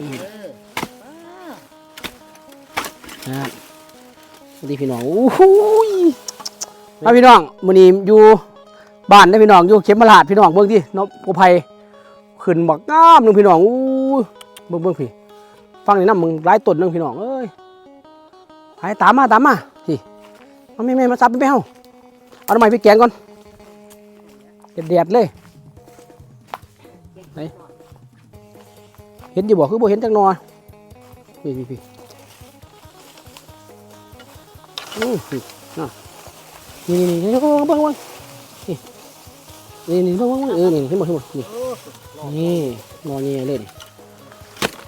นะครับสวัสดีพี่น้องโอ้โหยมาพี่น้องมื้อนี้อยู่บ้านได้อพี่น้องอยู่เข็มมาลาดพี่น้องเบิ่งที่น้องโอภัยขึ้นบักงามหนึงพี่น้องอู้ยเบิ่งเบิ่งพี่ ฟังนี่นำมึงหลายต้นหนึงพี่น้องเอ้ยไปตามมาตามมาพี่มาแม่แม่มาซับไปเฮาเอาทำไมไปแกงก่อนเด็ดๆเลย เห็นอยู่บ่คือบ่เห็นจังนอพี่พี่พี่อู้พี่น่ะนี่นี่นี่เบิ่งเบิ่งเบิ่งนี่นี่นี่เบิ่งเบิ่งเบิ่งเออนี่เห็นบ่เห็นบ่นี่นี่นอนนี่เลยนี่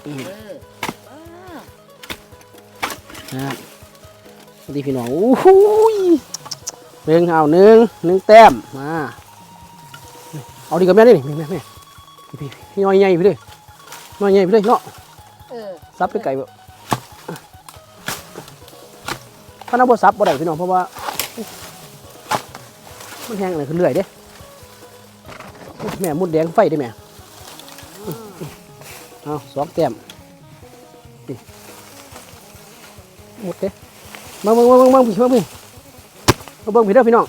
อืมนะครับสวัสดีพี่น้องโอ้โหยเบ่งเอาหนึ่งหนึ่งแต้มมาเอาดีกับแม่ดิแม่แม่แม่พี่พี่พี่น้อยใหญ่พี่เลย น้อยใหญ่พี่เลยเนาะเออซับไปไก่แบบถ้าน้ำบ่ซับบ่ได้พี่น้องเพราะว่า มันแห้งอะไรขึ้นเรื่อยเด้แม่มุดแดงไฟได้แม่เอาสองแต้มนี่มุดเด้มาเบิ่งมาเบิ่งมาเบิ่งพี่มาเบิ่งมาเบิ่งพี่เด้อพี่น้อง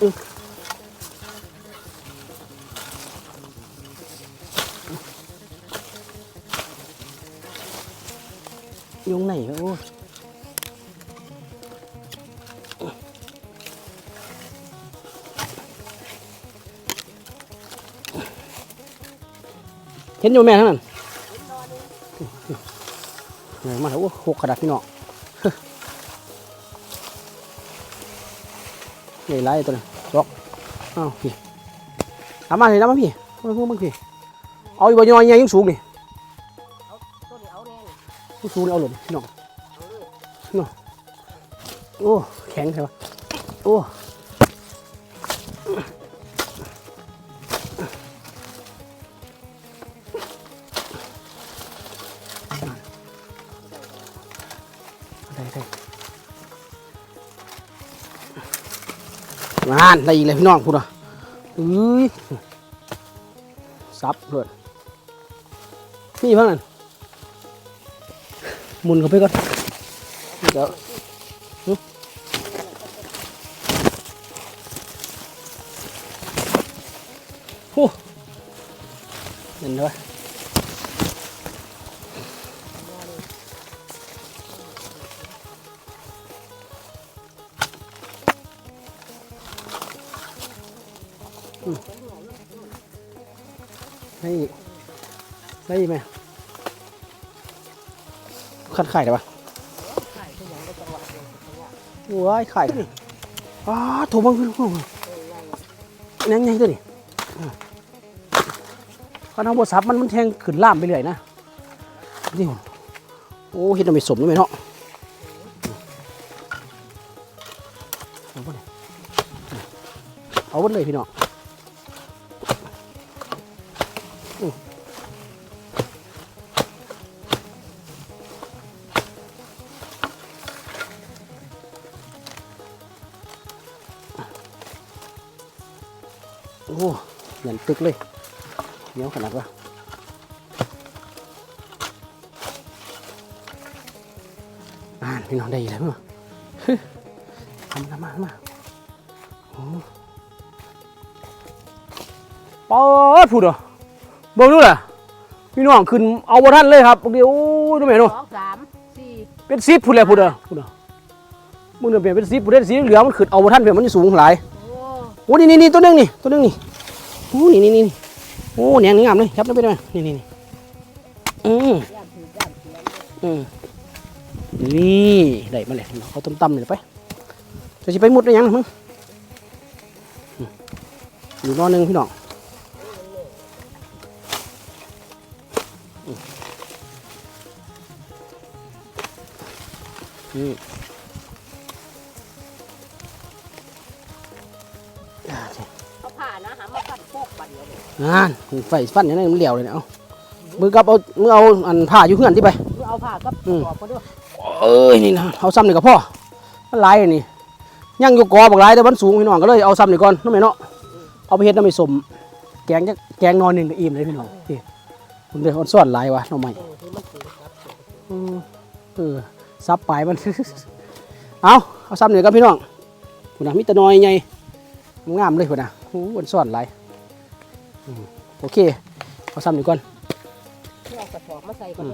อื้อ ยุงไหนครับโอ้เห็นอยู่แม่ทั้งนั้นไหนมาแล้วโอ้หกกระดาษพี่น้องใหญ่ไรตัวนี้ดอกอ้าวพี่ทำมาเลยนะมาพี่ไมาพวกมึงพี่ เอาอยู่บนยอยยังสูงนี่ นี่ยังสูงเลยเอาหล่นพี่น้องเอาเลยโอ้ แข็งใช่ปะโอ้ได้ได้งานได้อีกเลยพี่น้องพูดอะอุ้ยซับเลยนี่เพิ่งนั่น มุนเข้าไปก่อนเดี๋ยวโอ้เห็นด้วยอืมให้อีกได้อีกไหม ขัดไข่ได้ปะไข่ที่ยังได้จังหวะเดียวจังหวะว้ายไข่อ้าถูบ้างพี่น้องเออไงนั่งไงตัวนี้ข้าวบดซับมันมันแทงขึ้นล่ามไปเรื่อยนะนี่โอ้เห็ดน้ำไม่สมด้วยไหมเนาะเอาไปเลยเอาไปเลยพี่น้อง โอ้เหมือนตึกเลยเหนียวขนาดว่าอ่านพี่น้องได้อีกแล้วมั้งฮึทำทำมาทำมาโอ้ป๊อดพูดเหรอเบิ่งดูล่ะพี่น้องขึ้นเอาบ่ทันเลยครับบางทีโอ้ยดูแม่ดูสองสามสี่เป็นซิปพูดเลยพูดเหรอพูดเหรอมึงเนี่ยเปลี่ยนเป็นซิปพูดได้สีเหลืองมันขึ้นเอาบ่ทันเปลี่ยนมันสูงหลาย โอ้นี่นี่นี่ตัวหนึงนี่ตัวหนึงนี่โอ้นี่นี่นี่โอ้เนี่ยงามเลยครับนั่นไปได้ไหมนี่นี่นี่อืมอืมนี่ได้มาเลยเขาต้มตำเลยไปจะสิไปมุดได้ยังมึงอืมอยู่นอนหนึ่งพี่น้องอื หามาปั้นโปกบันเดียวเลยงานไฟฟันอย่างนั้นมันเหลียวเลยเนี่ยเอามือกับเอามือเอาอันผ้าอยู่เพื่อนที่ไปหรือเอาผ่ากับอืมกรอบมาด้วยเอ้ยนี่นะเอาซ้ำนี่กับพ่อมันหลายอันนี่ยังอยู่กอบักหลายแต่มันสูงพี่น้องก็เลยเอาซ้ำนี่ก่อนน้องแม่เนาะเอาไปเฮ็ดน้ำไม่สมแกงจักแกงนอนหนึ่งก็อิ่มเลยพี่น้องนี่ผมเดือดอ่อนซ่อนหลายวะหน่อไม้เออที่มันสูงครับอืมเออซับปลายมันเอาเอาซ้ำหน่อยครับพี่น้องคุณนะมิตรน้อยไงงามเลยคุณนะโอ้อ่อนซ่อนหลายอืม โอเคเอาซ้ำดีก่อนเอากระสอบมาใส่ก่อน